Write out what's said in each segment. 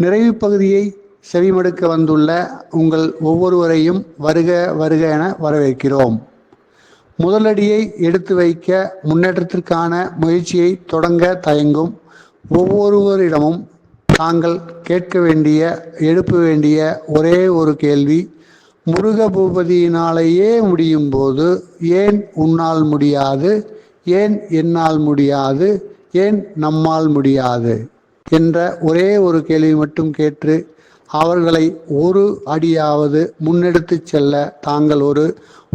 நிறைவு பகுதியை செவிமடுக்க வந்துள்ள உங்கள் ஒவ்வொருவரையும் வருக வருக என வரவேற்கிறோம். முதலடியை எடுத்து வைக்க முன்னேற்றத்திற்கான முயற்சியை தொடங்க தயங்கும் ஒவ்வொருவரிடமும் தாங்கள் கேட்க வேண்டிய எழுப்ப வேண்டிய ஒரே ஒரு கேள்வி முருக பூபதியினாலேயே முடியும் போது ஏன் உன்னால் முடியாது? ஏன் என்னால் முடியாது? ஏன் நம்மால் முடியாது? என்ற ஒரே ஒரு கேள்வி மட்டும் கேட்டு அவர்களை ஒரு அடியாவது முன்னெடுத்துச் செல்ல தாங்கள் ஒரு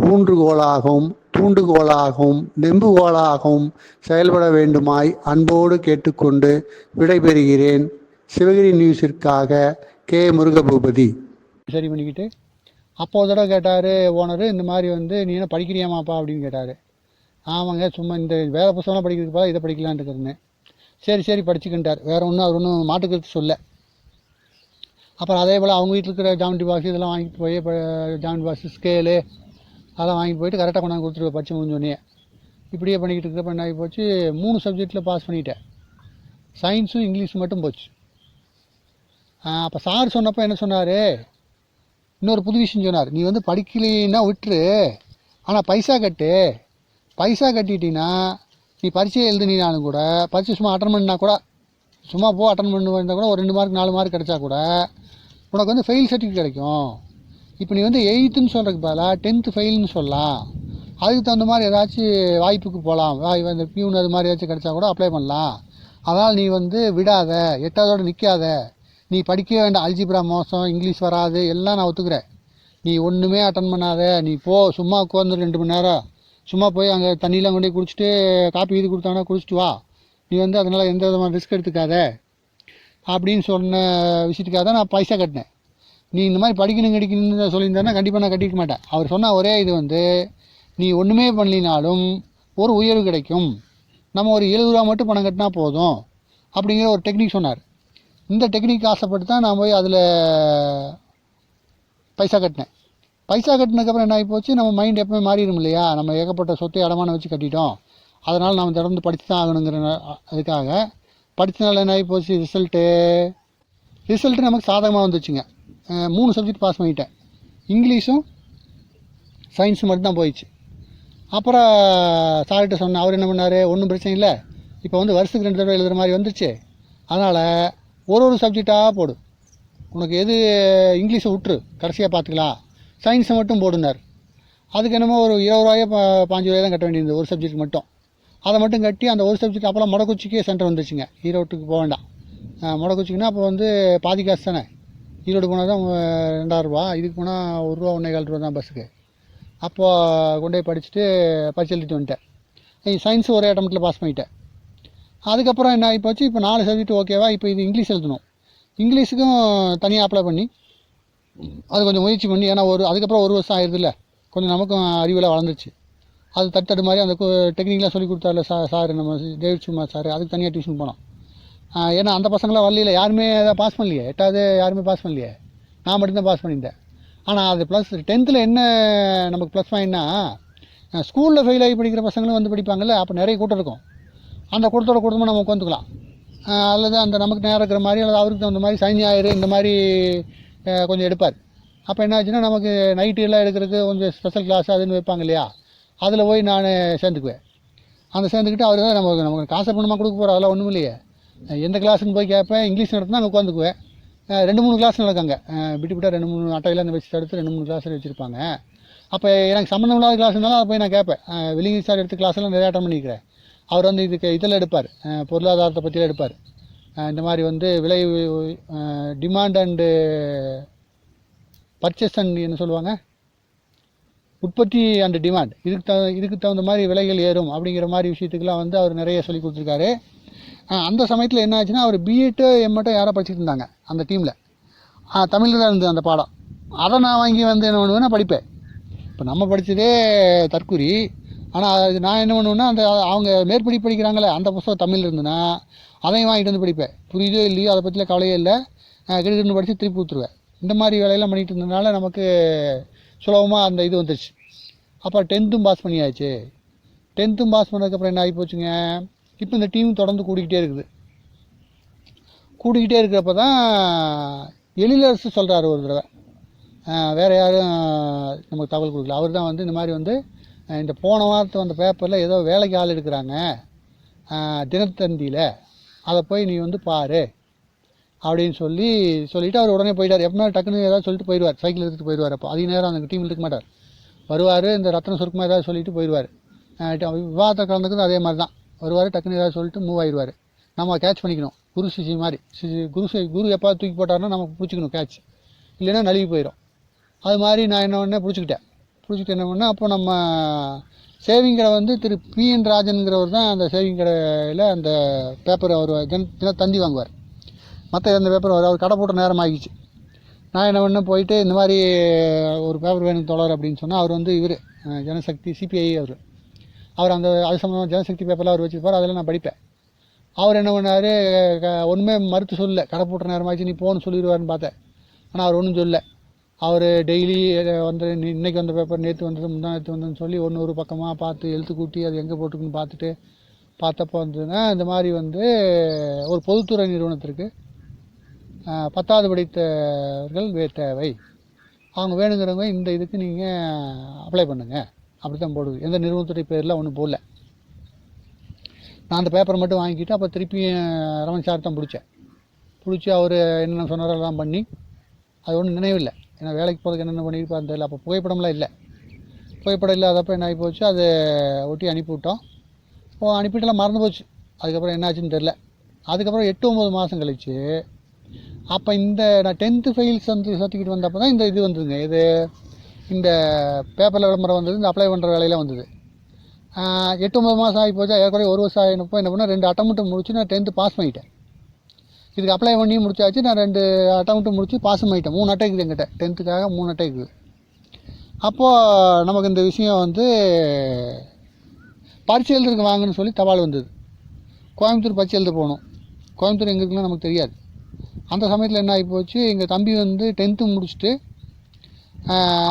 ஊன்றுகோலாகவும் தூண்டுகோலாகவும் நெம்புகோலாகவும் செயல்பட வேண்டுமாய் அன்போடு கேட்டுக்கொண்டு விடைபெறுகிறேன். சிவகிரி நியூஸிற்காக கே. முருகபூபதி. சரி பண்ணிக்கிட்டு அப்போ தடவை கேட்டார் ஓனர் இந்த மாதிரி வந்து நீ என்ன படிக்கிறியாமாப்பா அப்படின்னு கேட்டார். ஆமாங்க சும்மா இந்த வேலை புத்தகம்லாம் படிக்கிறதுக்கு பார்த்தா இதை படிக்கலான்ட்டு இருக்கிறேன் சரி சரி படிச்சுக்கிட்டார் வேறு ஒன்றும் அவர் ஒன்றும் மாட்டுக்கிறது சொல்ல. அப்புறம் அதே போல் அவங்க வீட்டில் இருக்கிற ஜாமெண்ட்ரி பாக்ஸ் இதெல்லாம் வாங்கிட்டு போய் ஜாமெண்ட்ரி பாக்ஸ் ஸ்கேலு அதெல்லாம் வாங்கிட்டு போயிட்டு கரெக்டாக கொண்டாந்து கொடுத்துருவேன் படிச்சு முடிஞ்சோடனே இப்படியே பண்ணிக்கிட்டு இருக்கிறப்ப என்ன ஆகி போச்சு. மூணு சப்ஜெக்டில் பாஸ் பண்ணிட்டேன். சயின்ஸும் இங்கிலீஷும் மட்டும் போச்சு. அப்போ சார் சொன்னப்போ என்ன சொன்னார்? இன்னொரு புது விஷயம் சொன்னார். நீ வந்து படிக்கலைன்னா விட்டுரு. ஆனால் பைசா கட்டு. பைசா கட்டிட்டீங்கன்னா நீ பரீட்சை எழுதுனாலும் கூட பரீட்சை சும்மா அட்டன் பண்ணினா கூட சும்மா போ அட்டன் பண்ணி வந்தால் கூட ஒரு ரெண்டு மார்க் நாலு மார்க் கிடச்சா கூட உனக்கு வந்து ஃபெயில் சர்டிஃபிகேட் கிடைக்கும். இப்போ நீ வந்து எயித்துன்னு சொல்கிறதுக்கு பதிலாக டென்த்து ஃபெயில்னு சொல்லலாம். அதுக்கு தகுந்த மாதிரி ஏதாச்சும் வாய்ப்புக்கு போகலாம் வாய் இந்த பியூன் அது மாதிரி ஏதாச்சும் கிடைச்சா கூட அப்ளை பண்ணலாம். அதனால் நீ வந்து விடாத எட்டாவதோடு நிற்காத நீ படிக்க வேண்டாம். அல்ஜிப்ரா மோசம் இங்கிலீஷ் வராது எல்லாம் நான் ஒத்துக்கிறேன். நீ ஒன்றுமே அட்டன் பண்ணாத. நீ போ சும்மா உட்காந்து ரெண்டு மணி நேரம் சும்மா போய் அங்கே தண்ணியெலாம் கொண்டு போய் குடிச்சிட்டு காப்பி இது கொடுத்தாங்கன்னா குடிச்சிட்டு வா. நீ வந்து அதனால் எந்த விதமான ரிஸ்க் எடுத்துக்காத. அப்படின்னு சொன்ன விஷயத்துக்காக தான் நான் பைசா கட்டினேன். நீ இந்த மாதிரி படிக்கணும் கிடைக்கணும்னு சொல்லியிருந்தேன்னா கண்டிப்பாக நான் கட்டிக்க மாட்டேன். அவர் சொன்ன ஒரே இது வந்து நீ ஒன்றுமே பண்ணலினாலும் ஒரு உயர்வு கிடைக்கும். நம்ம ஒரு எழுபது ரூபா மட்டும் பணம் கட்டினா போதும் அப்படிங்கிற ஒரு டெக்னிக் சொன்னார். இந்த டெக்னிக் ஆசைப்பட்டு தான் நான் போய் அதில் பைசா கட்டினேன். பைசா கட்டினதுக்கப்புறம் என்ன ஆகி போச்சு நம்ம மைண்ட் எப்பவுமே மாறிடும் இல்லையா? நம்ம ஏகப்பட்ட சொத்தை அடமானம் வச்சு கட்டிட்டோம். அதனால் நம்ம தொடர்ந்து படித்து தான் ஆகணுங்கிற அதுக்காக படித்தனால என்ன ஆகி போச்சு ரிசல்ட்டு ரிசல்ட்டு நமக்கு சாதகமாக வந்துச்சுங்க. மூணு சப்ஜெக்ட் பாஸ் பண்ணிட்டேன். இங்கிலீஷும் சயின்ஸும் மட்டும்தான் போயிடுச்சு. அப்புறம் சார்கிட்ட சொன்னேன். அவர் என்ன பண்ணார்? ஒன்றும் பிரச்சனை இல்லை. இப்போ வந்து வருஷத்துக்கு ரெண்டு தடவை எழுதுகிற மாதிரி வந்துருச்சு. அதனால் ஒரு ஒரு சப்ஜெக்டாக போடு. உனக்கு எது இங்கிலீஷை விட்டுரு. கடைசியாக பார்த்துக்கலாம். சயின்ஸை மட்டும் போடுனார் அதுக்கு என்னமோ ஒரு இருபது ரூபாயோ பா- பாஞ்சு ரூபாய் தான் கட்ட வேண்டியிருந்தது ஒரு சப்ஜெக்ட் மட்டும். அதை மட்டும் கட்டி அந்த ஒரு சப்ஜெக்ட் அப்போல்லாம் முடக்குச்சிக்கே சென்டர் வந்துச்சுங்க ஈரோட்டுக்கு போக வேண்டாம். அஹ் முடக்குச்சிக்குன்னா அப்போ வந்து பாதி காசு தானே. ஈரோடு போனால் தான் ரெண்டாயிரரூபா இதுக்கு போனால் ஒரு ரூபா ஒன்றே கால் ரூபா தான் பஸ்ஸுக்கு அப்போது கொண்டு போய் படிச்சுட்டு பரிசு எழுதிட்டு வந்துட்டேன். சயின்ஸு ஒரே அட்டம்ப்ட்டில் பாஸ் பண்ணிட்டேன். அதுக்கப்புறம் என்ன ஆகி போச்சு? இப்போ நாலு சப்ஜெக்ட் ஓகேவா இப்போ இது இங்கிலீஷ் எழுதணும். இங்கிலீஷுக்கும் தனியாக அப்ளை பண்ணி அது கொஞ்சம் முயற்சி பண்ணி ஏன்னா ஒரு அதுக்கப்புறம் ஒரு வருஷம் ஆயிடுதுல்ல கொஞ்சம் நமக்கும் அறிவெல்லாம் வளர்ந்துச்சு. அது தட்டு மாதிரி அந்த டெக்னிக்கெலாம் சொல்லி கொடுத்தாருல சார் சார் நம்ம டேவிட் சுமார் சார் அதுக்கு தனியாக டியூஷன் போனோம். ஏன்னா அந்த பசங்களாம் வரலையில யாருமே அதை பாஸ் பண்ணலையே. எட்டாவது யாருமே பாஸ் பண்ணலையே. நான் மட்டும்தான் பாஸ் பண்ணியிருந்தேன். ஆனால் அது ப்ளஸ் டென்த்தில் என்ன நமக்கு ப்ளஸ் பாயிண்ட்னா ஸ்கூலில் ஃபெயில் ஆகி படிக்கிற பசங்களும் வந்து படிப்பாங்கல்ல அப்போ நிறைய கூட்டம் இருக்கும். அந்த கூட்டத்தோட கூட்டமாக நம்ம உட்காந்துக்கலாம். அல்லது அந்த நமக்கு நேரம் இருக்கிற மாதிரி அல்லது அவருக்கு தகுந்த மாதிரி சனி ஞாயிறு இந்த மாதிரி கொஞ்சம் எடுப்பார். அப்போ என்ன ஆச்சுன்னா நமக்கு நைட்டு எல்லாம் எடுக்கிறதுக்கு கொஞ்சம் ஸ்பெஷல் கிளாஸ் அதுன்னு வைப்பாங்க இல்லையா? அதில் போய் நான் சேர்ந்துக்குவேன். அந்த சேர்ந்துக்கிட்டு அவர் தான் நமக்கு நமக்கு காசை பணமாக கொடுக்க போகிறோம் அதெல்லாம் ஒன்றும் இல்லையே. எந்த கிளாஸுன்னு போய் கேட்பேன். இங்கிலீஷ் நடத்தினா அங்கே உட்காந்துக்குவேன். ரெண்டு மூணு கிளாஸ் நடக்காங்க. விட்டு விட்டால் ரெண்டு மூணு அட்டையெல்லாம் அந்த வச்சு எடுத்து ரெண்டு மூணு கிளாஸ் வச்சுருப்பாங்க. அப்போ எனக்கு சம்மந்தம் இல்லாத கிளாஸ் இருந்தாலும் அதை போய் நான் கேட்பேன். அஹ் சார் எடுத்து கிளாஸ்லாம் நிறைய அட்டன் பண்ணிக்கிறேன். அவர் வந்து இதுக்கு இதில் எடுப்பார். பொருளாதாரத்தை பற்றிலாம் எடுப்பார். இந்த மாதிரி வந்து விலை டிமாண்ட் அண்டு பர்ச்சேஸ் அண்ட் என்ன சொல்லுவாங்க? உற்பத்தி அண்ட் டிமாண்ட் இதுக்கு தகு இதுக்கு தகுந்த மாதிரி விலைகள் ஏறும் அப்படிங்கிற மாதிரி விஷயத்துக்கெலாம் வந்து அவர் நிறைய சொல்லி கொடுத்துருக்காரு. அந்த சமயத்தில் என்ன ஆச்சுன்னா அவர் பிஎட்டு எம்எட்டோ யாரோ படிச்சுட்டு இருந்தாங்க அந்த டீமில். தமிழில் தான் இருந்தது அந்த பாடம். அதை நான் வாங்கி வந்து என்ன பண்ணுவேன்னா படிப்பேன். இப்போ நம்ம படித்ததே தற்குறி ஆனால் அது நான் என்ன பண்ணுவேன்னா அந்த அவங்க மேற்படி படிக்கிறாங்களே அந்த புத்தகம் தமிழ் இருந்துன்னா அதையும் வாங்கிட்டு வந்து படிப்பேன். புரியுதோ இல்லையோ அதை பற்றிலாம் கவலையே இல்லை. கிடுக்கிட்டு படித்து திருப்பி கொடுத்துருவேன். இந்த மாதிரி வேலையெல்லாம் பண்ணிட்டு இருந்ததுனால நமக்கு சுலபமாக அந்த இது வந்துருச்சு. அப்போ டென்த்தும் பாஸ் பண்ணியாச்சு. டென்த்தும் பாஸ் பண்ணதுக்கப்புறம் என்ன ஆகி போச்சுங்க இப்போ இந்த டீம் தொடர்ந்து கூடிக்கிட்டே இருக்குது. கூடிக்கிட்டே இருக்கிறப்ப தான் எழிலரசு சொல்கிறாரு ஒரு தடவை. வேறு யாரும் நமக்கு தகவல் கொடுக்கல. அவர் தான் வந்து இந்த மாதிரி வந்து இந்த போன வாரத்து வந்த பேப்பரில் ஏதோ வேலைக்கு ஆள் எடுக்கிறாங்க. தினத்தந்தியில். அதை போய் நீ வந்து பாரு. அப்படின்னு சொல்லி சொல்லிட்டு அவர் உடனே போயிட்டார். எப்போ டக்குன்னு ஏதாவது சொல்லிட்டு போயிடுவார். சைக்கிள் எடுத்துகிட்டு போயிடுவார் அப்போ. அதிக நேரம் அந்த டீமில் இருக்க மாட்டார். வருவார் இந்த ரத்ன சுருக்கமாக ஏதாவது சொல்லிட்டு போயிடுவார். விவாதத்தை கலந்துக்கிறது அதே மாதிரி தான் வருவார் டக்குன்னு ஏதாவது சொல்லிட்டு மூவ் ஆயிடுவார். நம்ம கேட்ச் பண்ணிக்கணும். குரு சிசி மாதிரி. சிசி குரு குரு எப்போ தூக்கி போட்டார்னா நம்ம பிடிச்சிக்கணும் கேட்ச் இல்லைன்னா நழுவி போயிடும் அது மாதிரி நான் என்ன உடனே பிடிச்சிக்கிட்டேன். பிடிச்சிக்கிட்டு என்ன பண்ணேன் அப்போ நம்ம சேவிங் கடை வந்து திரு பி என் ராஜனுங்கிறவர் தான் அந்த சேவிங் கடையில் அந்த பேப்பர் அவர் தின தந்தி வாங்குவார். மற்ற எந்த பேப்பர் அவர் அவர் கடை போட்ட நேரம் ஆகிடுச்சு. நான் என்ன பண்ணேன் போயிட்டு இந்த மாதிரி ஒரு பேப்பர் வேணும் தொடர் அப்படின்னு சொன்னால் அவர் வந்து இவர் ஜனசக்தி சிபிஐ அவர். அவர் அந்த அது சம்மந்தமாக ஜனசக்தி பேப்பரில் அவர் வச்சுருப்பார் அதில் நான் படிப்பேன். அவர் என்ன பண்ணார் ஒன்றுமே மறுத்து சொல்லலை. கடை போட்ட நேரமாச்சு நீ போன்னு சொல்லிடுவாருன்னு பார்த்தேன். ஆனால் அவர் ஒன்றும் சொல்லலை. அவர் டெய்லி வந்து இன்றைக்கி வந்த பேப்பர் நேற்று வந்தது முந்தா நேற்று வந்ததுன்னு சொல்லி ஒன்று ஒரு பக்கமாக பார்த்து எழுத்து கூட்டி அது எங்கே போட்டுருக்குன்னு பார்த்துட்டு பார்த்தப்போ வந்ததுன்னா இந்த மாதிரி வந்து ஒரு பொதுத்துறை நிறுவனத்திற்கு பத்தாவது படித்தவர்கள் வே- தேவை. அவங்க வேணுங்கிறவங்க இந்த இதுக்கு நீங்கள் அப்ளை பண்ணுங்கள் அப்படி தான் போடுது. எந்த நிறுவனத்துடைய பேரில் ஒன்றும் போடல. நான் அந்த பேப்பரை மட்டும் வாங்கிட்டு அப்போ திருப்பி ரமன் சார் தான் பிடிச்சேன். பிடிச்சி அவர் என்னென்ன சொன்னாரோ எல்லாம் பண்ணி அது ஒன்றும் நினைவில்லை. ஏன்னா வேலைக்கு போகிறதுக்கு என்னென்ன பண்ணியிருப்பாருன்னு தெரியல. அப்போ புகைப்படம்லாம் இல்லை. புகைப்படம் இல்லாதப்போ என்ன ஆகி போச்சு? அதை ஒட்டி அனுப்பிவிட்டோம். இப்போ அனுப்பிட்டுலாம் மறந்து போச்சு. அதுக்கப்புறம் என்னாச்சுன்னு தெரில அதுக்கப்புறம் எட்டு ஒம்பது மாதம் கழிச்சு அப்போ இந்த நான் டென்த்து ஃபெயில்ஸ் வந்து சர்டிஃபிகேட் வந்தப்போ தான் இந்த இது வந்ததுங்க. இது இந்த பேப்பரில் விளம்பரம் வந்தது இந்த அப்ளை பண்ணுற வேலையெல்லாம் வந்தது. எட்டு ஒம்பது மாதம் ஆகி போச்சா. ஏற்கனவே ஒரு வருஷம் ஆகினப்போ என்ன பண்ணேன்? ரெண்டு அட்டம்ப்ட்டு முடிச்சு நான் டென்த்து பாஸ் பண்ணிட்டேன். இதுக்கு அப்ளை பண்ணி முடிச்சாச்சு. நான் ரெண்டு அட்டம்ப்ட்டு முடித்து பாஸும் ஆகிட்டேன் மூணு அட்டை இருக்குது எங்கிட்ட டென்த்துக்காக மூணு அட்டை இருக்குது அப்போது நமக்கு இந்த விஷயம் வந்து பரிசு எழுதுறதுக்கு வாங்கன்னு சொல்லி தபால் வந்தது. கோயம்புத்தூர் பரிசு எழுத போகணும் கோயம்புத்தூர் எங்கே இருக்குன்னு நமக்கு தெரியாது. அந்த சமயத்தில் என்ன ஆகி போச்சு எங்கள் தம்பி வந்து டென்த்து முடிச்சுட்டு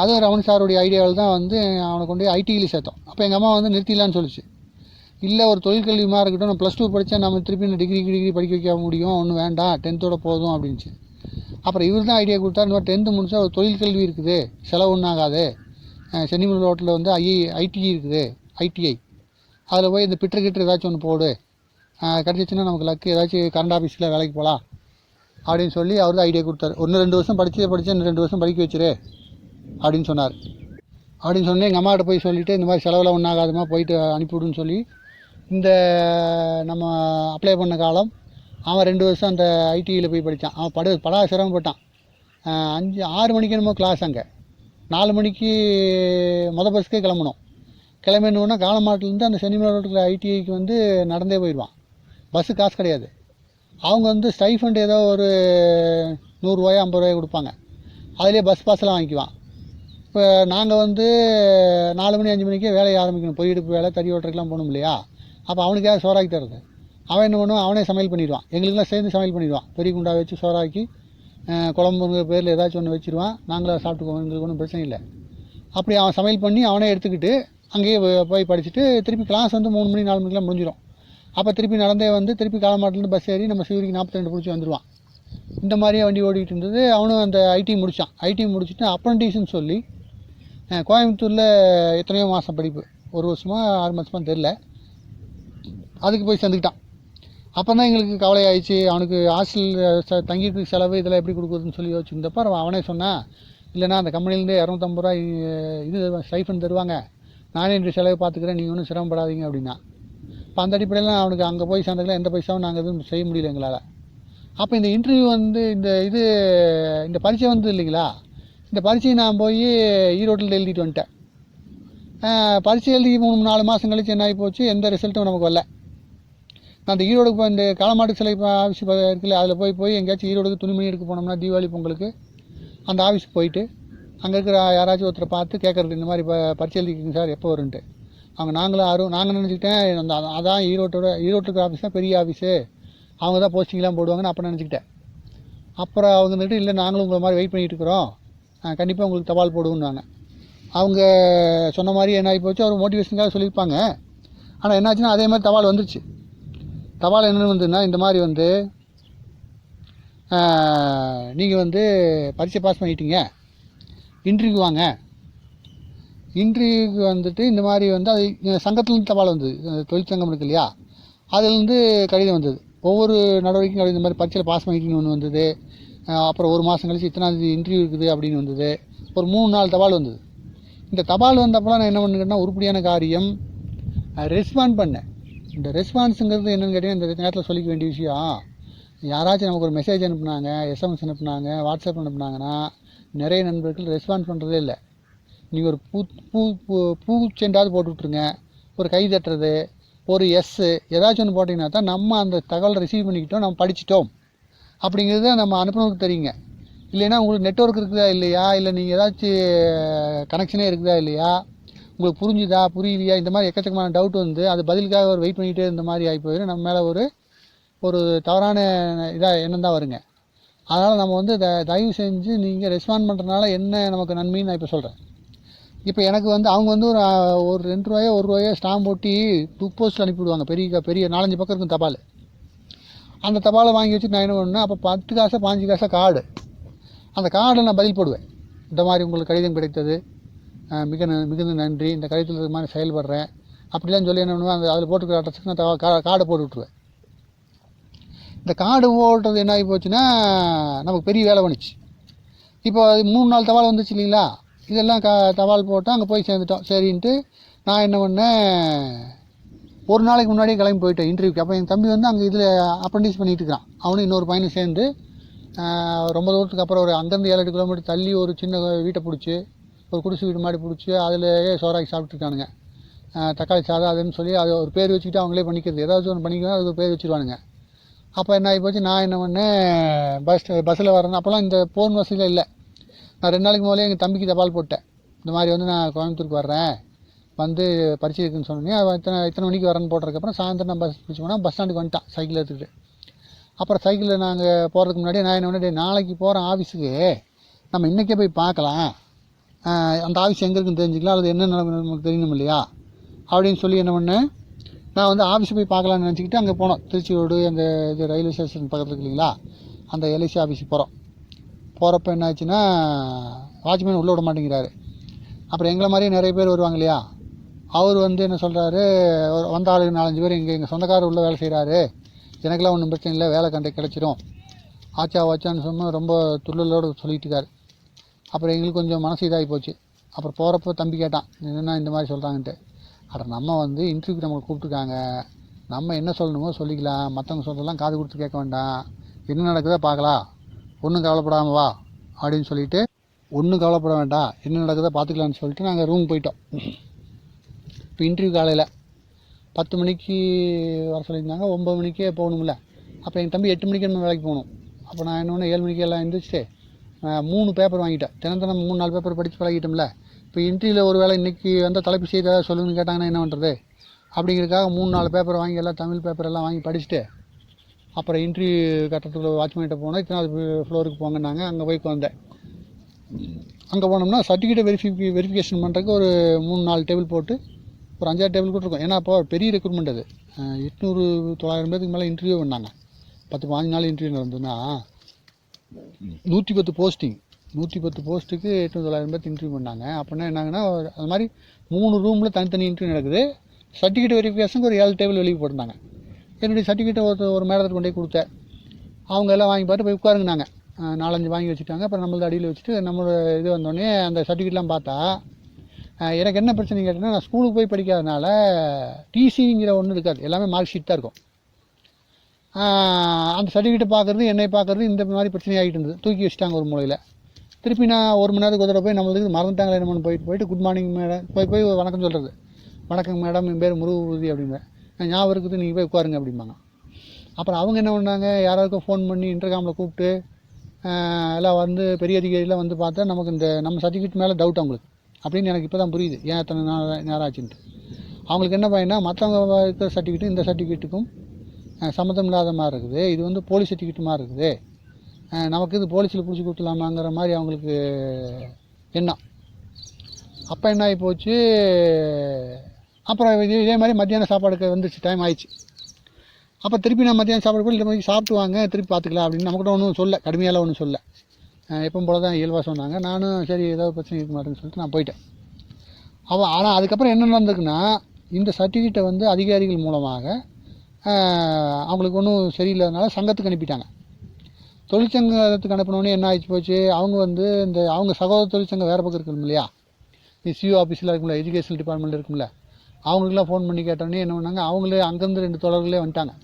அதுவும் ரமணி சாருடைய ஐடியாவில் தான் வந்து அவனை கொண்டு போய் ஐடியில் சேர்த்தோம். அப்போ எங்கள் அம்மா வந்து நிறுத்திடலான்னு சொல்லிச்சு. இல்லை ஒரு தொழிற்கல்விமாக இருக்கட்டும் நான் ப்ளஸ் டூ படித்தா நம்ம திருப்பி நான் டிகிரி டிகிரி படிக்க வைக்க முடியும். ஒன்றும் வேண்டாம். டென்த்தோட போதும் அப்படின்ச்சு அப்புறம் இவர் தான் ஐடியா கொடுத்தா இந்த மாதிரி டென்த்து முடிச்சா ஒரு தொழிற்கல்வி இருக்குது. செலவு ஒன்றும் ஆகாது. சென்னிமலை ரோட்டில் வந்து ஐ ஐடிஐ இருக்குது. ஐடிஐ அதில் போய் இந்த பிட்டர் கிட்டர் ஏதாச்சும் ஒன்று போடு. கிடச்சிச்சின்னா நமக்கு லக்கு ஏதாச்சும் கரண்ட் ஆஃபீஸில் வேலைக்கு போகலாம் அப்படின்னு சொல்லி அவர் தான் ஐடியா கொடுத்தாரு. ஒன்று ரெண்டு வருஷம் படிச்சு படிச்சு இன்னும் ரெண்டு வருஷம் படிக்க வச்சிரு. அப்படின்னு சொன்னார். அப்படின்னு சொன்னேன். எங்கள் அம்மாட்ட போய் சொல்லிவிட்டு இந்த மாதிரி செலவெல்லாம் ஒன்றும் போயிட்டு அனுப்பிவிடுன்னு சொல்லி இந்த நம்ம அப்ளை பண்ண காலம் அவன் ரெண்டு வருஷம் அந்த ஐடியில் போய் படித்தான் அவன் படு படா சிரமப்பட்டான். அஞ்சு ஆறு மணிக்கு என்னமோ கிளாஸ் அங்கே. நாலு மணிக்கு மொதல் பஸ்க்கே கிளம்பணும் கிளம்பினோன்னா காலமாட்டிலேருந்து அந்த சென்னிமலை ரோட்டில் ஐடிஐக்கு வந்து நடந்தே போயிடுவான். பஸ்ஸு காசு கிடையாது. அவங்க வந்து ஸ்டைஃபண்ட் ஏதோ ஒரு நூறுரூவாயோ ஐம்பது ரூபாயோ கொடுப்பாங்க. அதிலே பஸ் பாஸ்லாம் வாங்கிக்குவான். இப்போ நாங்கள் வந்து நாலு மணி அஞ்சு மணிக்கே வேலையை ஆரம்பிக்கணும். பொய்யெடுப்பு வேலை தறி ஓட்டுறதுக்கெலாம் போகணும் இல்லையா? அப்போ அவனுக்காக சோறாக்கி தருது அவன் என்ன பண்ணுவான்? அவனே சமையல் பண்ணிடுவான். எங்களுக்கெல்லாம் சேர்ந்து சமையல் பண்ணிடுவான். பெரிய குண்டா வச்சு சோறாக்கி குழம்புங்கிற பேரில் ஏதாச்சும் ஒன்று வச்சிருவான். நாங்களும் சாப்பிட்டுக்குவோம். எங்களுக்கு ஒன்றும் பிரச்சனை இல்லை. அப்படி அவன் சமையல் பண்ணி அவனே எடுத்துக்கிட்டு அங்கேயே போய் போய் படிச்சுட்டு திருப்பி கிளாஸ் வந்து மூணு மணி நாலு மணிக்கெலாம் முடிஞ்சிடும் அப்போ திருப்பி நடந்தே வந்து திருப்பி காலமாட்டிலேருந்து பஸ் ஏறி நம்ம சிவரிக்கு நாற்பத்தி ரெண்டு பிடிச்சி வந்துடுவான் இந்த மாதிரியே வண்டி ஓடிக்கிட்டு இருந்தது. அவனும் அந்த ஐடி முடித்தான் ஐடி முடிச்சுட்டு அப்ரண்டிஸ்ன்னு சொல்லி கோயம்புத்தூரில் எத்தனையோ மாதம் படிப்பு. ஒரு வருஷமாக ஆறு மாதமா தெரில அதுக்கு போய் சேர்ந்துக்கிட்டான். அப்போ தான் எங்களுக்கு கவலை ஆயிடுச்சு அவனுக்கு ஹாஸ்டல் ச தங்கிட்டு செலவு இதெல்லாம் எப்படி கொடுக்குறதுன்னு சொல்லி யோசிச்சிருந்தப்ப அவன் அவனே சொன்னான் இல்லைனா அந்த கம்பெனிலேருந்து இரநூத்தம்பது ரூபா இது ஸ்டைஃபன் தருவாங்க. நானே இன்று செலவு பார்த்துக்கிறேன். நீங்கள் ஒன்றும் சிரமப்படாதீங்க அப்படின்னா இப்போ அந்த அடிப்படையில் அவனுக்கு அங்கே போய் சேர்ந்ததுல எந்த பைசாவும் நாங்கள் எதுவும் செய்ய முடியல எங்களால். அப்போ இந்த இன்டர்வியூ வந்து இந்த இது இந்த பரீட்சை வந்து இல்லைங்களா? இந்த பரீட்சையை நான் போய் ஈரோட்டில் எழுதிட்டு வந்துட்டேன். ஆஹ் பரீட்சை எழுதி மூணு நாலு மாதம் கழிச்சு என்ன ஆகி போச்சு? எந்த ரிசல்ட்டும் நமக்கு வரல. நான் அந்த ஈரோடுக்கு இந்த காலமாட்டு சிலை ஆஃபீஸ் இருக்குல்ல அதில் போய் போய் எங்கேயாச்சும் ஈரோடுக்கு துணிமணி எடுக்க போனோம்னா தீபாவளி பொங்கலுக்கு அந்த ஆஃபீஸ்க்கு போயிட்டு அங்கே இருக்கிற யாராச்சும் ஒருத்தரை பார்த்து கேட்குறது இந்த மாதிரி இப்போ பரீட்சை எழுதிக்கிங்க சார் எப்போ வரும்ன்ட்டு அவங்க நாங்களும் ஆர்வம் நாங்கள் நினச்சிக்கிட்டேன் அந்த அதான் ஈரோட்டோட ஈரோட்டுக்கு இருக்கிற ஆஃபீஸ் தான் பெரிய ஆஃபீஸு அவங்க தான் போஸ்டிங்லாம் போடுவாங்கன்னு அப்போ நினச்சிக்கிட்டேன். அப்புறம் அவங்க வந்துட்டு இல்லை நாங்களும் உங்களை மாதிரி வெயிட் பண்ணிகிட்டு இருக்கிறோம். கண்டிப்பாக உங்களுக்கு தபால் போடுவோம்னாங்க. அவங்க சொன்ன மாதிரி என்ன ஆகி போச்சு அவர் மோட்டிவேஷனுக்காக சொல்லியிருப்பாங்க. ஆனால் என்னாச்சுன்னா அதே மாதிரி தபால் வந்துருச்சு. தபால் என்னென்னு வந்துன்னா இந்த மாதிரி வந்து நீங்கள் வந்து பரீட்சை பாஸ் பண்ணிட்டீங்க. இன்டர்வியூ வாங்க. இன்ட்ரிவியூக்கு வந்துட்டு இந்த மாதிரி வந்து அது சங்கத்துலேருந்து தபால் வந்தது. தொழிற்சங்கம் இருக்கு இல்லையா? அதுலேருந்து கடிதம் வந்தது. ஒவ்வொரு நடவடிக்கையும் கடிதம் இந்த மாதிரி பரீட்சையில் பாஸ் பண்ணிட்டீங்கன்னு ஒன்று வந்தது. அப்புறம் ஒரு மாதம் கழிச்சு இத்தனாவது இன்ட்ரிவியூ இன்டர்வியூ இருக்குது அப்படின்னு வந்தது. ஒரு மூணு நாலு தபால் வந்தது. இந்த தபால் வந்தப்பெல்லாம் நான் என்ன பண்ணுங்கன்னா உருப்படியான காரியம் ரெஸ்பாண்ட் பண்ணேன். இந்த ரெஸ்பான்ஸுங்கிறது என்னென்னு கேட்டீங்கன்னா இந்த நேரத்தில் சொல்லிக்க வேண்டிய விஷயம். யாராச்சும் நமக்கு ஒரு மெசேஜ் அனுப்புனாங்க எஸ்எம்எஸ் அனுப்புனாங்க வாட்ஸ்அப் அனுப்புனாங்கன்னா நிறைய நண்பர்கள் ரெஸ்பான்ஸ் பண்ணுறதே இல்லை. நீங்கள் ஒரு பூ பூ பூ பூச்செண்டாவது போட்டு விட்ருங்க ஒரு கை தட்டுறது ஒரு எஸ்ஸு ஏதாச்சும் ஒன்று போட்டிங்கன்னா தான் நம்ம அந்த தகவலை ரிசீவ் பண்ணிக்கிட்டோம் நம்ம படிச்சிட்டோம். அப்படிங்கிறத நம்ம அனுப்புனதுக்கு தெரியுங்க. இல்லைன்னா உங்களுக்கு நெட்ஒர்க் இருக்குதா இல்லையா? இல்லை நீங்கள் ஏதாச்சும் கனெக்ஷனே இருக்குதா இல்லையா? உங்களுக்கு புரிஞ்சுதா புரியலையா? இந்த மாதிரி எக்கச்சக்கமான டவுட் வந்து அது பதிலுக்காக ஒரு வெயிட் பண்ணிகிட்டே இந்த மாதிரி ஆகி போயிடும். நம்ம மேலே ஒரு ஒரு தவறான இதாக எண்ணம் தான் வருங்க. அதனால் நம்ம வந்து த தயவு செஞ்சு நீங்கள் ரெஸ்பாண்ட் பண்ணுறதுனால என்ன நமக்கு நன்மைன்னு நான் இப்போ சொல்கிறேன் இப்போ எனக்கு வந்து அவங்க வந்து ஒரு ஒரு ரெண்டு ரூபாயோ ஒரு ரூபாயோ ஸ்டாம்ப் ஒட்டி புக் போஸ்ட்டில் அனுப்பிவிடுவாங்க பெரிய பெரிய நாலஞ்சு பக்கம் இருக்கும் தபால். அந்த தபாலை வாங்கி வச்சு நான் என்ன பண்ணேன் அப்போ பத்து காசை பாஞ்சு காசாக கார்டு அந்த கார்டில் நான் பதில் போடுவேன். இந்த மாதிரி உங்களுக்கு கடிதம் கிடைத்தது. மிக மிகுந்த நன்றி. இந்த கருத்தில் இது மாதிரி செயல்படுறேன். அப்படிலாம் சொல்லி என்ன பண்ணுவேன் அந்த அதில் போட்டுக்கிற அட்ரஸுக்கு நான் கா- கார்டை போட்டு விட்ருவேன் இந்த கார்டு ஓட்டுறது என்ன ஆகி போச்சுன்னா நமக்கு பெரிய வேலை பண்ணுச்சு இப்போ அது மூணு நாள் தபால் வந்துச்சு இல்லைங்களா? இதெல்லாம் க தபால் போட்டால் அங்கே போய் சேர்ந்துட்டோம். சரின்ட்டு நான் என்ன பண்ணேன் ஒரு நாளைக்கு முன்னாடியே கிளம்பி போயிட்டேன் இன்டர்வியூக்கு அப்போ என் தம்பி வந்து அங்கே இதில் அப்ரண்டிஸ் பண்ணிகிட்டு இருக்கான். அவனும் இன்னொரு பையனும் சேர்ந்து ரொம்ப தூரத்துக்கு அப்புறம் ஒரு அங்கேருந்து ஏழு எட்டு கிலோமீட்டர் தள்ளி ஒரு சின்ன வீட்டை பிடிச்சி ஒரு குடிசை வீடு மாதிரி பிடிச்சி அதிலேயே சோறாக்கி சாப்பிட்ருக்கானுங்க தக்காளி சாதம் அதுன்னு சொல்லி அது ஒரு பேர் வச்சுக்கிட்டு அவங்களே பண்ணிக்கிறது. ஏதாச்சும் ஒன்று பண்ணிக்கணும் அதுக்கு ஒரு பேர் வச்சுருவானுங்க. அப்போ என்ன ஆகி போச்சு? நான் என்ன பண்ணேன்? பஸ் பஸ்ஸில் வரேன். அப்போல்லாம் இந்த ஃபோன் வசதியில் இல்லை. நான் ரெண்டு நாளைக்கு முதலே எங்கள் தம்பிக்கு தபால் போட்டேன். இந்த மாதிரி வந்து நான் கோயம்புத்தூருக்கு வர்றேன். வந்து பரிச்சை இருக்குன்னு சொன்னேன் அவன் இத்தனை இத்தனை மணிக்கு வரேன்னு போட்டதுக்கப்புறம் சாயந்தரம் நான் பஸ் பிடிச்சி போனால் பஸ் ஸ்டாண்டுக்கு வந்துட்டான் சைக்கிள் எடுத்துக்கிட்டு. அப்புறம் சைக்கிளில் நாங்கள் போகிறதுக்கு முன்னாடி நான் என்ன பண்ணேன் நாளைக்கு போகிற ஆஃபீஸுக்கு நம்ம இன்றைக்கே போய் பார்க்கலாம். அந்த ஆஃபீஸ் எங்கே இருக்குன்னு தெரிஞ்சுக்கலாம் அல்லது என்ன நடக்குன்னு நமக்கு தெரியணும் இல்லையா? அப்படின்னு சொல்லி என்ன பண்ணேன்? நான் வந்து ஆஃபீஸ் போய் பார்க்கலாம்னு நினச்சிக்கிட்டு அங்கே போனோம். திருச்சி ரோடு அந்த இது ரயில்வே ஸ்டேஷன் பக்கத்தில் இருக்கு இல்லைங்களா? அந்த எல்ஐசி ஆஃபீஸுக்கு போகிறோம் போகிறப்ப என்ன ஆச்சுன்னா வாட்ச்மேன் உள்ளே விட மாட்டேங்கிறாரு. அப்புறம் எங்களை மாதிரியே நிறைய பேர் வருவாங்க இல்லையா? அவர் வந்து என்ன சொல்கிறாரு வந்த ஆளுங்க நாலஞ்சு பேர் இங்கே எங்கள் சொந்தக்காரர் உள்ளே வேலை செய்கிறாரு எனக்கெல்லாம் ஒன்றும் பிரச்சனை இல்லை வேலை கண்டு கிடச்சிரும். ஆச்சா வாச்சான்னு சொன்னால் ரொம்ப துள்ளலோடு சொல்லிட்டு இருக்காரு. அப்புறம் எங்களுக்கு கொஞ்சம் மனசு இதாகி போச்சு. அப்புறம் போகிறப்ப தம்பி கேட்டான் என்னென்னா இந்த மாதிரி சொல்கிறாங்கன்ட்டு அட நம்ம வந்து இன்டர்வியூக்கு நம்மளை கூப்பிட்டுருக்காங்க. நம்ம என்ன சொல்லணுமோ சொல்லிக்கலாம். மற்றவங்க சொல்கிறதெல்லாம் காது கொடுத்து கேட்க வேண்டாம். என்ன நடக்குதோ பார்க்கலாம். ஒன்றும் கவலைப்படாமல் வா அப்படின்னு சொல்லிட்டு ஒன்றும் கவலைப்பட வேண்டாம். என்ன நடக்குதோ பார்த்துக்கலான்னு சொல்லிட்டு நாங்கள் ரூம் போயிட்டோம். இப்போ இன்டர்வியூ காலையில் பத்து மணிக்கு வர சொல்லியிருந்தாங்க. ஒம்பது மணிக்கே போகணும்ல. அப்போ என் தம்பி எட்டு மணிக்கு நம்ம வேலைக்கு போகணும். அப்போ நான் இன்னொன்று ஏழு மணிக்கு எல்லாம் எழுந்திரிச்சிட்டு மூணு பேப்பர் வாங்கிட்டேன் தினம் தினம் மூணு நாலு பேப்பர் படித்து பழகிட்டோம்ல. இப்போ இன்ட்ரியில் ஒரு வேளை இன்றைக்கி வந்து தலைப்பு செய்தி ஏதாவது சொல்லுங்கன்னு கேட்டாங்கன்னா என்ன பண்ணுறது அப்படிங்கிறதுக்காக மூணு நாலு பேப்பர் வாங்கி எல்லாம் தமிழ் பேப்பர் எல்லாம் வாங்கி படிச்சுட்டு அப்புறம் இன்ட்ரி கட்டத்தில் வாட்ச்மேன்கிட்ட போனோம் இத்தனாவது ஃப்ளோருக்கு போங்கன்னாங்க. அங்கே போய் வந்தேன் அங்கே போனோம்னா சர்டிஃபிகேட் வெரிஃபி வெரிஃபிகேஷன் பண்ணுறதுக்கு ஒரு மூணு நாலு டேபிள் போட்டு ஒரு அஞ்சாறு டேபிள் கூட இருக்கும். ஏன்னா அப்போ பெரிய ரெக்ரூட்மெண்ட் அது. எட்நூறு தொள்ளாயிரம் பேருக்கு மேலே இன்டர்வியூ பண்ணாங்க. பத்து பாஞ்சு நாள் இன்டர்வியூ நடந்ததுன்னா நூற்றி பத்து போஸ்டிங். நூற்றி பத்து போஸ்ட்டுக்கு எட்டு தொள்ளாயிரம் பேர் இன்டர்வியூ பண்ணாங்க. அப்படின்னா என்னாங்கன்னா அது மாதிரி மூணு ரூமில் தனித்தனி இன்டர்வியூ நடக்குது. சர்டிஃபிகேட் வெரிஃபிகேஷனுக்கு ஒரு ஏழு டேபிள் வெளியே போட்டிருந்தாங்க. என்னுடைய சர்டிஃபிகேட்டை ஒரு ஒரு மேடத்துக்கு கொண்டு போய் கொடுத்தேன். அவங்க எல்லாம் வாங்கி பார்த்து போய் உட்காருங்கனாங்க நாலஞ்சு வாங்கி வச்சுட்டாங்க. அப்புறம் நம்மளது அடியில் வச்சுட்டு நம்மளோட இது வந்தோடனே அந்த சர்டிஃபிகேட்லாம் பார்த்தா எனக்கு என்ன பிரச்சனை கேட்டேன்னா நான் ஸ்கூலுக்கு போய் படிக்காதனால டிசிங்கிற ஒன்று இருக்காது. எல்லாமே மார்க் ஷீட் தான் இருக்கும். அந்த சர்டிஃபிகேட்டை பார்க்குறது என்னை பார்க்குறது இந்த மாதிரி பிரச்சனை ஆகிட்டு இருந்தது. தூக்கி வச்சுட்டாங்க ஒரு மூலையில். திருப்பி நான் ஒரு மணி நேரத்துக்கு ஒரு தடவை போய் நம்மளுக்கு மறந்துட்டாங்களே என்னமோன்னு போயிட்டு போயிட்டு குட் மார்னிங் மேடம் போய் போய் வணக்கம் சொல்கிறது வணக்கம் மேடம் என் பேர் முருகூதி அப்படிம்பேன். "நான் ஞாபகம் இருக்குது நீங்கள் போய் உட்காருங்க அப்படிம்பாங்க. அப்புறம் அவங்க என்ன பண்ணாங்க யாராருக்கும் ஃபோன் பண்ணி இன்டர்காமில் கூப்பிட்டு எல்லாம் வந்து பெரிய அதிகாரிலாம் வந்து பார்த்தா நமக்கு இந்த நம்ம சர்டிஃபிகேட் மேலே டவுட் அவங்களுக்கு. அப்படின்னு எனக்கு இப்போ தான் புரியுது. ஏன் எத்தனை நேரம் நேரம் ஆச்சுன்ட்டு. அவங்களுக்கு என்ன பயனா மற்றவங்க இருக்கிற சர்டிஃபிகேட்டும் இந்த சர்டிஃபிகேட்டுக்கும் சம்மந்தம் இல்லாத மாதிரி இருக்குது. இது வந்து போலீஸ் சர்டிஃபிகேட் மாதிரி இருக்குது. நமக்கு இது போலீஸில் பிடிச்சி கொடுத்துலாமாங்கிற மாதிரி அவங்களுக்கு எண்ணம். அப்போ என்ன ஆகி போச்சு? அப்புறம் இதே இதே மாதிரி மத்தியானம் சாப்பாடுக்கு வந்துச்சு டைம் ஆயிடுச்சு. அப்போ திருப்பி நான் மத்தியானம் சாப்பாடு போய் இந்த மாதிரி சாப்பிட்டு வாங்க திருப்பி பார்த்துக்கலாம் அப்படின்னு நம்மக்கிட்ட ஒன்றும் சொல்ல கடுமையால் ஒன்றும் சொல்ல. எப்பவும் போல தான் இயல்பாக சொன்னாங்க. நானும் சரி ஏதாவது பிரச்சனை இருக்க மாட்டேன்னு சொல்லிட்டு நான் போயிட்டேன். அவள் ஆனால் அதுக்கப்புறம் என்ன நடந்திருக்குன்னா இந்த சர்டிஃபிகேட்டை வந்து அதிகாரிகள் மூலமாக அவங்களுக்கு ஒன்றும் சரியில்லாதனால சங்கத்துக்கு அனுப்பிட்டாங்க. தொழிற்சங்கத்துக்கு அனுப்பினோடனே என்ன ஆயிடுச்சு போச்சு? அவங்க வந்து இந்த அவங்க சகோதர தொழிற்சங்கம் வேறு பக்கம் இருக்கணும் இல்லையா? சிஓ ஆஃபீஸில் இருக்கும்ல எஜுகேஷன் டிபார்ட்மெண்ட் இருக்கும்ல. அவங்களுக்குலாம் ஃபோன் பண்ணி கேட்டோன்னே என்ன பண்ணாங்க? அவங்களே அங்கேருந்து ரெண்டு தொடர்களே வந்துட்டாங்க.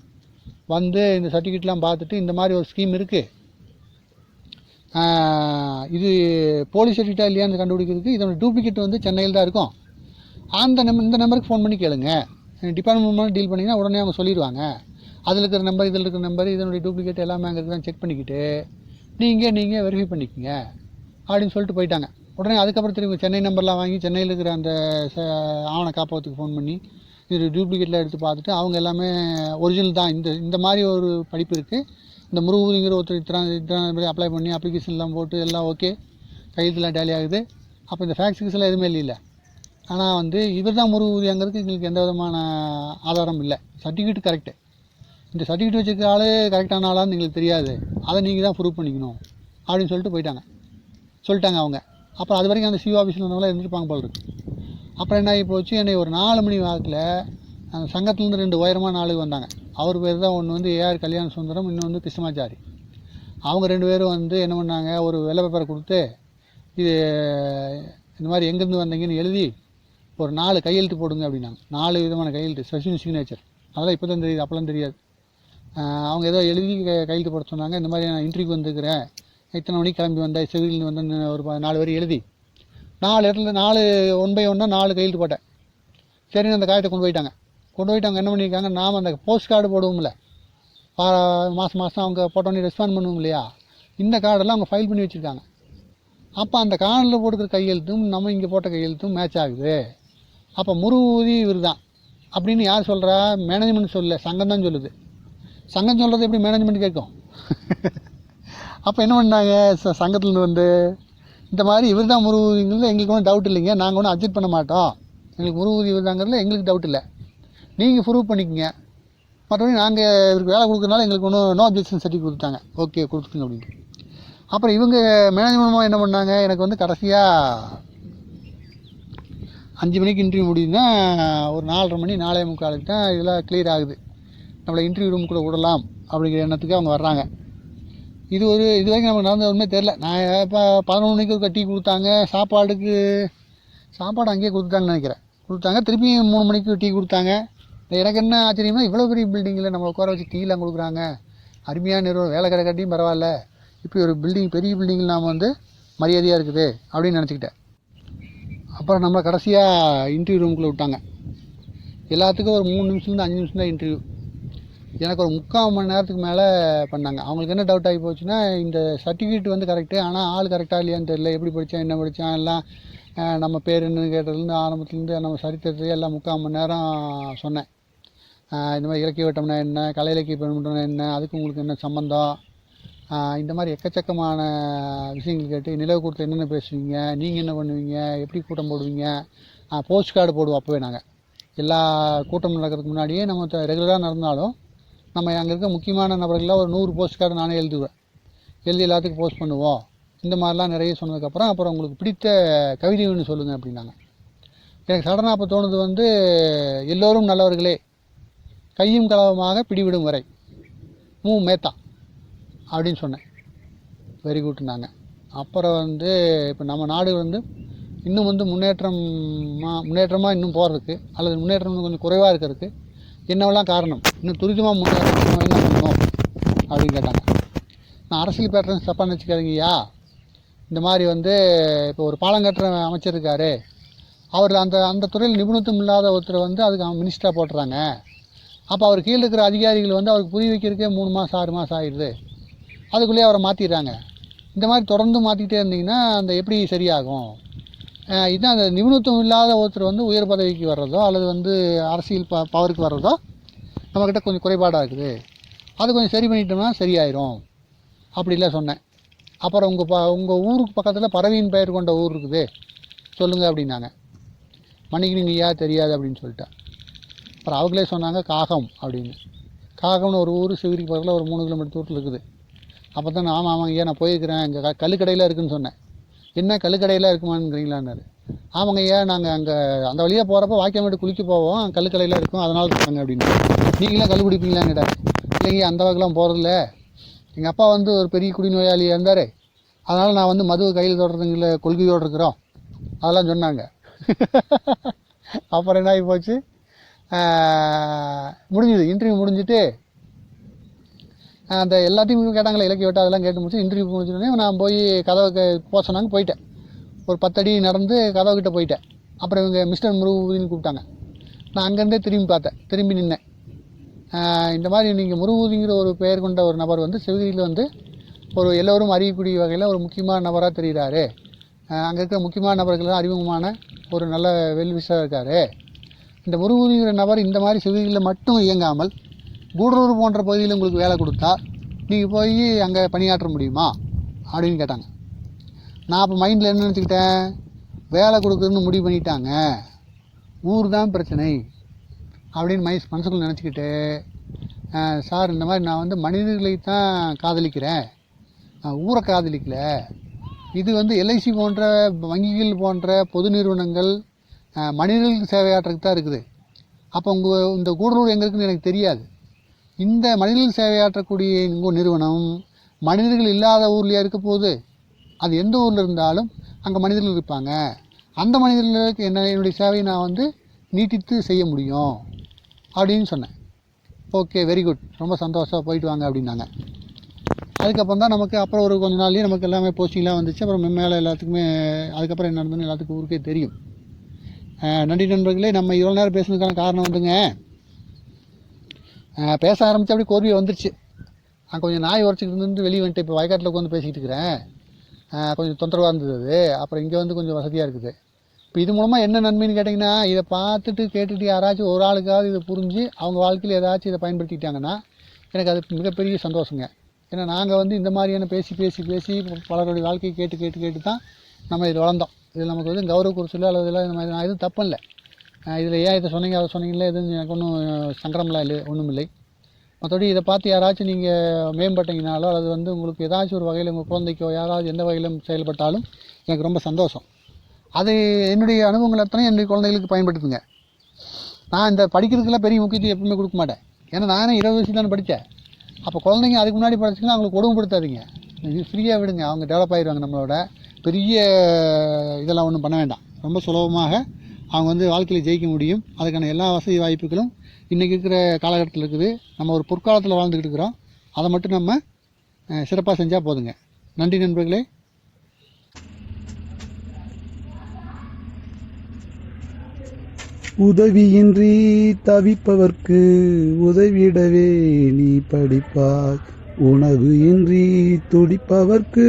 வந்து இந்த சர்டிஃபிகேட்லாம் பார்த்துட்டு இந்த மாதிரி ஒரு ஸ்கீம் இருக்குது இது போலீஸ் சர்டிஃபிகேட்டா இல்லையான்னு கண்டுபிடிக்கிறதுக்கு இதோட டூப்ளிகேட் வந்து சென்னையில் தான் இருக்கும். அந்த நம்பர் இந்த நம்பருக்கு ஃபோன் பண்ணி கேளுங்க. டிபார்ட்மெண்ட் மூலம் டீல் பண்ணிங்கன்னா உடனே அவங்க சொல்லிடுவாங்க. அதில் இருக்கிற நம்பர் இதில் இருக்கிற நம்பர் இதனுடைய டூப்ளிகேட் எல்லாமே அங்கே இருக்குதான்னு செக் பண்ணிக்கிட்டு நீங்கள் நீங்கள் வெரிஃபை பண்ணிக்கோங்க அப்படின்னு சொல்லிட்டு போயிட்டாங்க. உடனே அதுக்கப்புறம் திரும்பி சென்னை நம்பர்லாம் வாங்கி சென்னையில் இருக்கிற அந்த ச- ஆவண காப்பகத்துக்கு ஃபோன் பண்ணி இது டூப்ளிகேட்டில் எடுத்து பார்த்துட்டு அவங்க எல்லாமே ஒரிஜினல் தான். இந்த இந்த மாதிரி ஒரு படிப்பு இருக்குது இந்த முருகுங்கிற ஒருத்தர் இத்தனை இத்தனை அப்ளை பண்ணி அப்ளிகேஷன்லாம் போட்டு எல்லாம் ஓகே கையெழுத்துலாம் டேலி ஆகுது. அப்போ இந்த ஃபேக்ஸ் எல்லாம் எதுவுமே இல்லை ஆனால் வந்து இவர் தான் முருகுதியாங்கிறதுக்கு எங்களுக்கு எந்த விதமான ஆதாரம் இல்லை. சர்டிஃபிகேட் கரெக்டு இந்த சர்டிஃபிகேட் வச்சுருக்க ஆளே கரெக்டான ஆளான்னு எங்களுக்கு தெரியாது. அதை நீங்கள் தான் ப்ரூவ் பண்ணிக்கணும் அப்படின்னு சொல்லிட்டு போயிட்டாங்க. சொல்லிட்டாங்க அவங்க. அப்புறம் அது வரைக்கும் அந்த சிஓ ஆஃபீஸில் இருந்தவங்களாம் இருந்துருப்பாங்க போல் இருக்கு. அப்புறம் என்ன ஆகி போச்சு? என்னை ஒரு நாலு மணி வாக்கில் அந்த சங்கத்துலேருந்து ரெண்டு உயரமான ஆளுங்க வந்தாங்க. அவர் பேர் தான் ஒன்று வந்து ஏஆர் கல்யாண சுந்தரம் இன்னொன்று வந்து கிருஷ்ணமாச்சாரி. அவங்க ரெண்டு பேரும் வந்து என்ன பண்ணாங்க? ஒரு வெள்ளை பேப்பரை கொடுத்து இது இந்த மாதிரி எங்கேருந்து வந்தீங்கன்னு எழுதி ஒரு நாலு கையெழுத்து போடுங்க அப்படின்னாங்க. நாலு விதமான கையெழுத்து ஸ்பெஷல் சிக்னேச்சர் அதெல்லாம் இப்போ தான் தெரியுது அப்போலாம் தெரியாது. அவங்க ஏதோ எழுதி கையெழுத்து போட சொன்னாங்க இந்த மாதிரி நான் இன்டர்வியூக்கு வந்துருக்கிறேன். இத்தனை மணிக்கு கிளம்பி வந்தேன் சிவில் வந்து ஒரு நாலு வரி எழுதி. நாலு இடத்துல நாலு ஒன் பை ஒன்னாக நாலு கையெழுத்து போட்டேன். சரின்னு அந்த காயத்தை கொண்டு போயிட்டாங்க. கொண்டு போயிட்டாங்க என்ன பண்ணியிருக்காங்க நாம் அந்த போஸ்ட் கார்டு போடுவோம்ல. மாதம் மாதம் அவங்க போட்டோன்னே ரெஸ்பாண்ட் பண்ணுவோம் இல்லையா? இந்த கார்டெல்லாம் அவங்க ஃபைல் பண்ணி வச்சுருக்காங்க. அப்போ அந்த கார்டில் போட்டுக்கிற கையெழுத்தும் நம்ம இங்கே போட்ட கையெழுத்தும் மேட்ச் ஆகுது. அப்போ முருகூதி இவர் தான் அப்படின்னு யார் சொல்கிறா மேனேஜ்மெண்ட் சொல்லல சங்கம் தான் சொல்லுது. சங்கம் சொல்கிறது எப்படி மேனேஜ்மெண்ட் கேட்கும்? அப்போ என்ன பண்ணாங்க? ச- சங்கத்துலேருந்து வந்து இந்த மாதிரி இவர் தான் முருகூதிங்கிறது எங்களுக்கு ஒன்றும் டவுட் இல்லைங்க. நாங்கள் ஒன்றும் அட்ஜெக்ட் பண்ண மாட்டோம். எங்களுக்கு முருகூதி இவர் தாங்கிறதுல எங்களுக்கு டவுட் இல்லை. நீங்கள் ப்ரூவ் பண்ணிக்கங்க. மற்றபடி நாங்கள் இவருக்கு வேலை கொடுக்குறதுனால எங்களுக்கு ஒன்றும் நோ அப்ஜெக்ஷன் சர்டிஃபிகேட் கொடுத்தாங்க ஓகே கொடுத்துருங்க அப்படின்னு. அப்புறம் இவங்க மேனேஜ்மெண்ட் என்ன பண்ணாங்க? எனக்கு வந்து கடைசியாக அஞ்சு மணிக்கு இன்டர்வியூ முடியுதுன்னா ஒரு நாலரை மணி நாலே முக்காலுக்கு தான் இதெல்லாம் கிளியர் ஆகுது. நம்மளை இன்டர்வியூ ரூம் கூட விடலாம் அப்படிங்கிற எண்ணத்துக்கு அவங்க வர்றாங்க. இது ஒரு இது வரைக்கும் நமக்கு நடந்த ஒன்றுமே தெரில நான் இப்போ பதினொன்று மணிக்கு ஒரு டீ கொடுத்தாங்க சாப்பாடுக்கு சாப்பாடு அங்கேயே கொடுத்தாங்கன்னு நினைக்கிறேன். கொடுத்தாங்க திருப்பி மூணு மணிக்கு டீ கொடுத்தாங்க. எனக்கு என்ன ஆச்சரியமா இவ்வளோ பெரிய பில்டிங்கில் நம்மளை உட்கார வச்சு டீலாம் கொடுக்குறாங்க. அருமையான நிறுவனம் வேலை கடை கட்டியும் பரவாயில்ல. இப்படி ஒரு பில்டிங் பெரிய பில்டிங்கில் நாம் வந்து மரியாதையாக இருக்குது அப்படின்னு நினச்சிக்கிட்டேன். அப்புறம் நம்ம கடைசியாக இன்டர்வியூ ரூமுக்குள்ளே விட்டாங்க. எல்லாத்துக்கும் ஒரு மூணு நிமிஷம்லேருந்து அஞ்சு நிமிஷம் தான் இன்டர்வியூ எனக்கு ஒரு முக்கால் மணி நேரத்துக்கு மேலே பண்ணாங்க. அவங்களுக்கு என்ன டவுட் ஆகி போச்சுன்னா இந்த சர்டிஃபிகேட் வந்து கரெக்டு ஆனால் ஆள் கரெக்டாக இல்லையான்னு தெரியல. எப்படி படித்தான் என்ன படித்தான் எல்லாம் நம்ம பேர் என்ன கேட்டதுலேருந்து ஆரம்பத்துலேருந்து நம்ம சரித்திரத்தை எல்லாம் முக்கால் மணி நேரம் சொன்னேன். இந்த மாதிரி இலக்கிய வட்டம்னா என்ன கலை இலக்கிய பெருமட்டம்னா என்ன அதுக்கு உங்களுக்கு என்ன சம்மந்தம் இந்த மாதிரி எக்கச்சக்கமான விஷயங்கள் கேட்டு நிலவு கொடுத்து என்னென்ன பேசுவீங்க நீங்கள் என்ன பண்ணுவீங்க எப்படி கூட்டம் போடுவீங்க போஸ்ட் கார்டு போடுவோம் அப்போவே நாங்கள் எல்லா கூட்டம் நடக்கிறதுக்கு முன்னாடியே நம்ம ரெகுலராக நடந்தாலும் நம்ம அங்கே இருக்க முக்கியமான நபர்கள்லாம் ஒரு நூறு போஸ்ட் கார்டு நானே எழுதுவேன். எழுதி எல்லாத்துக்கும் போஸ்ட் பண்ணுவோம். இந்த மாதிரிலாம் நிறைய சொன்னதுக்கப்புறம் அப்புறம் உங்களுக்கு பிடித்த கவிதை ஒன்று சொல்லுங்கள் அப்படின்னாங்க. எனக்கு சடனாக அப்போ தோணுது வந்து எல்லோரும் நல்லவர்களே கையும் கலவமாக பிடிவிடும் வரை. மூ. மேத்தா. அப்படின்னு சொன்னேன். வெரி குட்னாங்க அப்புறம் வந்து இப்போ நம்ம நாடு வந்து இன்னும் வந்து முன்னேற்றமாக முன்னேற்றமாக இன்னும் போகிறதுக்கு அல்லது முன்னேற்றம் கொஞ்சம் குறைவாக இருக்கிறதுக்கு என்னவெல்லாம் காரணம்? இன்னும் துரிதமாக முன்னேற்றம் என்ன பண்ணணும்? அப்படின்னு கேட்டாங்க. நான் அரசியல் பேட்டர்ஸ் தப்பாக நினச்சிக்காதீங்கய்யா இந்த மாதிரி வந்து இப்போ ஒரு பாலம் கட்டுற அமைச்சர் இருக்காரு. அவர் அந்த அந்த துறையில் நிபுணத்துவம் இல்லாத ஒருத்தர் வந்து அதுக்கு அவன் மினிஸ்டராக போட்டுறாங்க. அப்போ அவர் கீழே இருக்கிற அதிகாரிகள் வந்து அவருக்கு புரிய வைக்கிறதுக்கே மூணு மாதம் ஆறு மாதம் ஆயிடுது. அதுக்குள்ளேயே அவரை மாற்றிடுறாங்க இந்த மாதிரி தொடர்ந்து மாற்றிக்கிட்டே இருந்தீங்கன்னா அந்த எப்படி சரியாகும்? இதுதான் அந்த நிபுணத்துவம் இல்லாத ஒருத்தர் வந்து உயர் பதவிக்கு வர்றதோ அல்லது வந்து அரசியல் ப பவருக்கு வர்றதோ நம்மக்கிட்ட கொஞ்சம் குறைபாடாக இருக்குது. அது கொஞ்சம் சரி பண்ணிட்டோம்னா சரியாயிரும். அப்படிலாம் சொன்னேன். அப்புறம் உங்கள் ப உங்கள் ஊருக்கு பக்கத்தில் பறவையின் பெயர் கொண்ட ஊர் இருக்குது. சொல்லுங்கள் அப்படின்னாங்க. மன்னிக்கிறீங்க ஐயா தெரியாது அப்படின்னு சொல்லிட்டேன் அப்புறம் அவங்களே சொன்னாங்க காகம் அப்படின்னு. காகம்னு ஒரு ஊர் சிவகிரி பக்கத்தில் ஒரு மூணு கிலோமீட்டர் தூரத்தில் இருக்குது. அப்போ தான் ஆமாம் ஆமாம் ஐயா நான் போயிருக்கிறேன். இங்கே க கல்லுக்கடையில் இருக்குன்னு சொன்னேன். என்ன கல்லுக்கடையில் இருக்குமாங்கிறீங்களான்னாரு. ஆமாங்க ஐயா நாங்கள் அங்கே அந்த வழியாக போகிறப்ப வாக்கியமேட்டு குளிக்க போவோம். கல்லுக்கடையில் இருக்கும். அதனால் இருக்காங்க அப்படின்னு நீங்களாம் கல் குடிப்பீங்களாங்கிட்ட இல்லைங்க அந்த வகைலாம் போகிறதில்ல எங்கள் அப்பா வந்து ஒரு பெரிய குடிநோயாளியாக இருந்தார். அதனால் நான் வந்து மதுவை கையில் தொடர்றதுங்கள கொள்கையோடு இருக்கிறோம். அதெல்லாம் சொன்னாங்க. அப்புறம் என்ன ஆகி போச்சு முடிஞ்சுது. இன்டர்வியூ முடிஞ்சுட்டு அந்த எல்லாத்தையும் கேட்டாங்களே இலக்கிய விட்டு அதெல்லாம் கேட்டு முடிச்சு இன்டர்வியூ முடிச்சோடனே நான் போய் கதவுக்கு போக சொன்னாங்க போயிட்டேன். ஒரு பத்தடி நடந்து கதவுக்கிட்ட போயிட்டேன். அப்புறம் இவங்க மிஸ்டர் முருகூதின்னு கூப்பிட்டாங்க. நான் அங்கேருந்தே திரும்பி பார்த்தேன் திரும்பி நின்னேன். இந்த மாதிரி நீங்கள் முருகூதிங்கிற ஒரு பெயர் கொண்ட ஒரு நபர் வந்து சிவகிரியில் வந்து ஒரு எல்லோரும் அறியக்கூடிய வகையில் ஒரு முக்கியமான நபராக தெரிகிறாரு அங்கே இருக்கிற முக்கியமான நபர்கள் அறிமுகமான ஒரு நல்ல வெல்விஷாக இருக்கார். இந்த முருகூதிங்கிற நபர் இந்த மாதிரி சிவகிரியில் மட்டும் இயங்காமல் கூடலூர் போன்ற பகுதியில் உங்களுக்கு வேலை கொடுத்தா நீங்கள் போய் அங்கே பணியாற்ற முடியுமா? அப்படின்னு கேட்டாங்க. நான் அப்போ மைண்டில் என்ன நினச்சிக்கிட்டேன்? வேலை கொடுக்குறதுன்னு முடிவு பண்ணிட்டாங்க. ஊர் தான் பிரச்சனை. அப்படின்னு மைஸ் மனசுக்குள்ள நினச்சிக்கிட்டு சார் இந்த மாதிரி நான் வந்து மனிதர்களை தான் காதலிக்கிறேன். நான் ஊரை காதலிக்கல. இது வந்து எல்ஐசி போன்ற வங்கிகள் போன்ற பொது நிறுவனங்கள் மனிதர்களுக்கு சேவையாற்றுறதுக்கு தான் இருக்குது. அப்போ உங்கள் இந்த கூடலூர் எங்கே இருக்குன்னு எனக்கு தெரியாது. இந்த மனிதர்கள் சேவையாற்றக்கூடிய உங்கள் நிறுவனம் மனிதர்கள் இல்லாத ஊர்லேயே இருக்க போகுது? அது எந்த ஊரில் இருந்தாலும் அங்கே மனிதர்கள் இருப்பாங்க. அந்த மனிதர்களுக்கு என்ன என்னுடைய சேவையை நான் வந்து நீட்டித்து செய்ய முடியும் அப்படின்னு சொன்னேன். ஓகே வெரி குட் ரொம்ப சந்தோஷம் போயிட்டு வாங்க அப்படின்னாங்க. அதுக்கப்புறம் தான் நமக்கு அப்புறம் ஒரு கொஞ்ச நாள்லேயே நமக்கு எல்லாமே போஸ்டிங்லாம் வந்துச்சு. அப்புறம் மேலே எல்லாத்துக்குமே அதுக்கப்புறம் என்ன நடந்ததுன்னு எல்லாத்துக்கும் ஊருக்கே தெரியும். நன்றி நண்பர்களே நம்ம இவ்வளோ நேரம் பேசுனதுக்கான காரணம் வந்துங்க. பேச ஆரம்பித்து அப்படியே கோர்வை வந்துருச்சு. நான் கொஞ்சம் நாய் உரைச்சிக்கிட்டு இருந்து வெளியே வந்துட்டு இப்போ வயக்காட்டில் உட்காந்து பேசிக்கிட்டு இருக்கிறேன். கொஞ்சம் தொந்தரவாக இருந்தது அது. அப்புறம் இங்கே வந்து கொஞ்சம் வசதியாக இருக்குது. இப்போ இது மூலமாக என்ன நன்மைன்னு கேட்டிங்கன்னா இதை பார்த்துட்டு கேட்டுட்டு யாராச்சும் ஒரு ஆளுக்காவது இதை புரிஞ்சு அவங்க வாழ்க்கையில் ஏதாச்சும் இதை பயன்படுத்திக்கிட்டாங்கன்னா எனக்கு அது மிகப்பெரிய சந்தோஷங்க. ஏன்னா நாங்கள் வந்து இந்த மாதிரியான பேசி பேசி பேசி பலருடைய வாழ்க்கையை கேட்டு கேட்டு கேட்டு தான் நம்ம இது வளர்ந்தோம். இது நமக்கு வந்து கௌரவ குறிச்சலோ அல்லது இதெல்லாம் இந்த மாதிரி நான் எதுவும் தப்பில்லை இதில் ஏன் இதை சொன்னீங்க? அதை சொன்னீங்களே எதுவும் எனக்கு ஒன்றும் சங்கடம்லாம் இல்லை ஒன்றும் இல்லை மற்றபடி இதை பார்த்து யாராச்சும் நீங்கள் மேம்பட்டீங்கனாலோ அல்லது வந்து உங்களுக்கு ஏதாச்சும் ஒரு வகையில் உங்கள் குழந்தைக்கோ யாராவது எந்த வகையிலும் செயல்பட்டாலும் எனக்கு ரொம்ப சந்தோஷம். அது என்னுடைய அனுபவங்கள் அத்தனை என்னுடைய குழந்தைகளுக்கு பயன்படுத்துங்க. நான் இந்த படிக்கிறதுக்கெல்லாம் பெரிய முக்கியத்துவம் எப்பவுமே கொடுக்க மாட்டேன். ஏன்னா நானே இருபது வயசு தானே படித்தேன். அப்போ குழந்தைங்க அதுக்கு முன்னாடி படிச்சிங்கன்னா அவங்களுக்கு கொடுமைப்படுத்தாதீங்க இது ஃப்ரீயாக விடுங்க. அவங்க டெவலப் ஆகிடுவாங்க நம்மளோட. பெரிய இதெல்லாம் ஒன்றும் பண்ண வேண்டாம். ரொம்ப சுலபமாக அவங்க வந்து வாழ்க்கையில் ஜெயிக்க முடியும். அதுக்கான எல்லா வசதி வாய்ப்புகளும் இன்றைக்கி இருக்கிற காலகட்டத்தில் இருக்குது. நம்ம ஒரு பொற்காலத்தில் வாழ்ந்துக்கிட்டு இருக்கிறோம். அதை மட்டும் நம்ம சிறப்பாக செஞ்சால் போதுங்க. நன்றி நண்பர்களே. உதவியின்றி தவிப்பவர்க்கு உதவிடவே நீ படிப்பாய். உணவு இன்றி துடிப்பவர்க்கு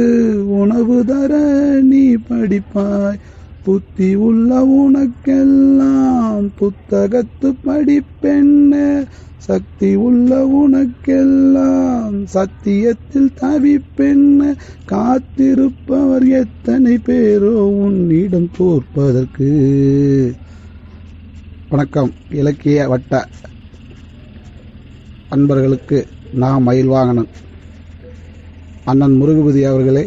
உணவு தர நீ படிப்பாய். புத்தி உள்ள உனக்கெல்லாம் புத்தகத்து படிப்பென்ன சக்தி உள்ள உனக்கெல்லாம் சத்தியத்தில் தவிப்பென்ன காத்திருப்பவர் எத்தனை பேரோ உன்னிடம் தோற்பதற்கு. வணக்கம் இலக்கிய வட்ட அன்பர்களுக்கு நான் மயில்வாகனன் அண்ணன் முருகபதி அவர்களே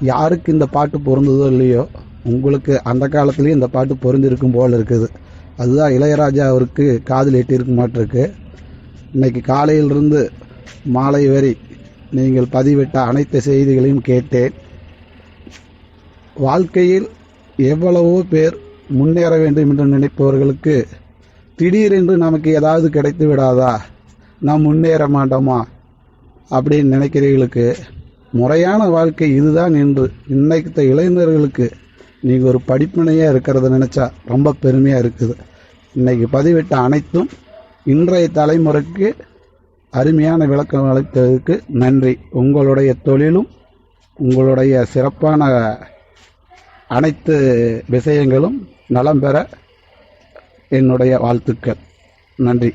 யாருக்கு இந்த பாட்டு பொருந்ததோ இல்லையோ? உங்களுக்கு அந்த காலத்துலேயும் இந்த பாட்டு பொருந்திருக்கும் போல் இருக்குது. அதுதான் இளையராஜா அவருக்கு காதில் எட்டியிருக்க மாட்டிருக்கு. இன்னைக்கு காலையிலிருந்து மாலை வரை நீங்கள் பதிவிட்ட அனைத்து செய்திகளையும் கேட்டேன். வாழ்க்கையில் எவ்வளவோ பேர் முன்னேற வேண்டும் என்று நினைப்பவர்களுக்கு திடீரென்று நமக்கு ஏதாவது கிடைத்து விடாதா? நாம் முன்னேற மாட்டோமா? அப்படின்னு நினைக்கிறவர்களுக்கு முறையான வாழ்க்கை இதுதான் என்று இன்னைக்கு இளைஞர்களுக்கு நீங்கள் ஒரு படிப்பினையாக இருக்கிறத நினச்சா ரொம்ப பெருமையாக இருக்குது. இன்றைக்கி பதிவிட்ட அனைத்தும் இன்றைய தலைமுறைக்கு அருமையான விளக்கம் அளித்ததுக்கு நன்றி. உங்களுடைய தொழிலும் உங்களுடைய சிறப்பான அனைத்து விஷயங்களும் நலம் பெற என்னுடைய வாழ்த்துக்கள். நன்றி.